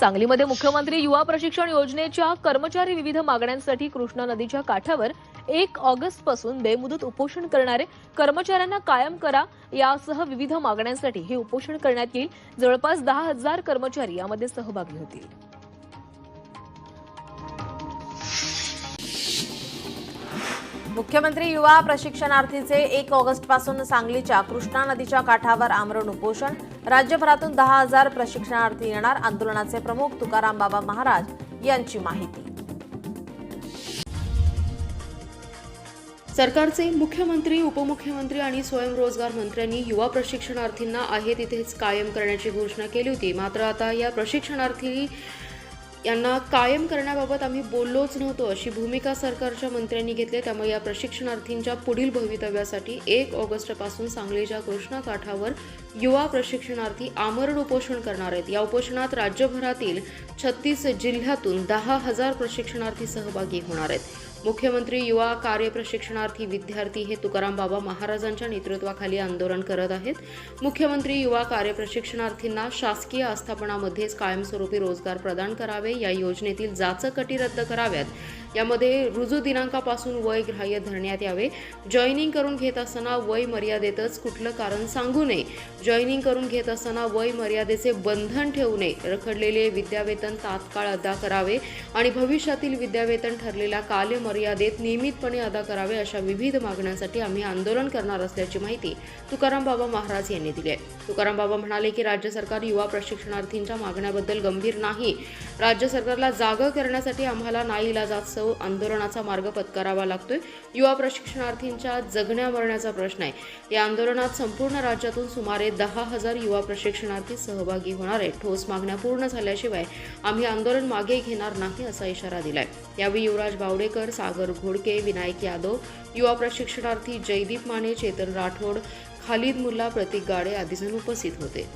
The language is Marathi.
सांगलीमध्ये मुख्यमंत्री युवा प्रशिक्षण योजनेच्या कर्मचारी विविध मागण्यांसाठी कृष्णा नदीच्या काठावर एक ऑगस्टपासून बेमुदत उपोषण करणारे कर्मचाऱ्यांना कायम करा यासह विविध मागण्यांसाठी हे उपोषण करण्यात येईल. जवळपास दहा हजार कर्मचारी यामध्ये सहभागी होतील. मुख्यमंत्री युवा प्रशिक्षणार्थीचे एक ऑगस्टपासून सांगलीच्या कृष्णा नदीच्या काठावर आमरण उपोषण. राज्यभरातून दहा हजार प्रशिक्षणार्थी येणार. आंदोलनाचे प्रमुख तुकाराम बाबा महाराज यांची माहिती. सरकारचे मुख्यमंत्री उपमुख्यमंत्री आणि स्वयंरोजगार मंत्र्यांनी युवा प्रशिक्षणार्थींना आहे तिथेच कायम करण्याची घोषणा केली होती. मात्र आता या प्रशिक्षणार्थी यांना कायम करण्याबाबत आम्ही बोललोच नव्हतो. अशी भूमिका सरकारच्या मंत्र्यांनी घेतली. त्यामुळे या प्रशिक्षणार्थींच्या पुढील भवितव्यासाठी एक ऑगस्टपासून सांगलीच्या कृष्णा काठावर युवा प्रशिक्षणार्थी आमरण उपोषण करणार आहेत. या उपोषणात राज्यभरातील छत्तीस जिल्ह्यातून दहा हजार प्रशिक्षणार्थी सहभागी होणार आहेत. मुख्यमंत्री युवा कार्य प्रशिक्षणार्थी विद्यार्थी हे तुकाराम बाबा महाराजांच्या नेतृत्वाखाली आंदोलन करत आहेत. मुख्यमंत्री युवा कार्य प्रशिक्षणार्थींना शासकीय आस्थापनामध्येच कायमस्वरूपी रोजगार प्रदान करावे. या योजनेतील जाचकटी रद्द कराव्यात. यामध्ये रुजू दिनांकापासून वय ग्राह्य धरण्यात यावे. जॉईनिंग करून घेत असताना वय मर्यादेतच कुठलं कारण सांगू नये. जॉईनिंग करून घेत असताना वय मर्यादेचे बंधन ठेवू नये. रखडलेले विद्यावेतन तात्काळ अदा करावे आणि भविष्यातील विद्यावेतन ठरलेल्या कालमर्यादेत नियमितपणे अदा करावे अशा विविध मागण्यांसाठी आम्ही आंदोलन करणार असल्याची माहिती तुकाराम बाबा महाराज यांनी दिली आहे. तुकाराम बाबा म्हणाले की राज्य सरकार युवा प्रशिक्षणार्थींच्या मागण्याबद्दल गंभीर नाही. राज्य सरकारला जागं करण्यासाठी आम्हाला नाईलाजास्तव आंदोलनाचा मार्ग पत्करावा लागतोय. युवा प्रशिक्षणार्थींच्या जगण्या मरण्याचा प्रश्न आहे. या आंदोलनात संपूर्ण राज्यातून सुमारे दहा हजार युवा प्रशिक्षणार्थी सहभागी होणार आहेत. ठोस मागण्या पूर्ण झाल्याशिवाय आम्ही आंदोलन मागे घेणार नाही असा इशारा दिलाय. यावेळी युवराज बावडेकर सागर घोडके विनायक यादव युवा प्रशिक्षणार्थी जयदीप माने चेतन राठोड खालिद मुल्ला प्रतीक गाडे आदी जण उपस्थित होते.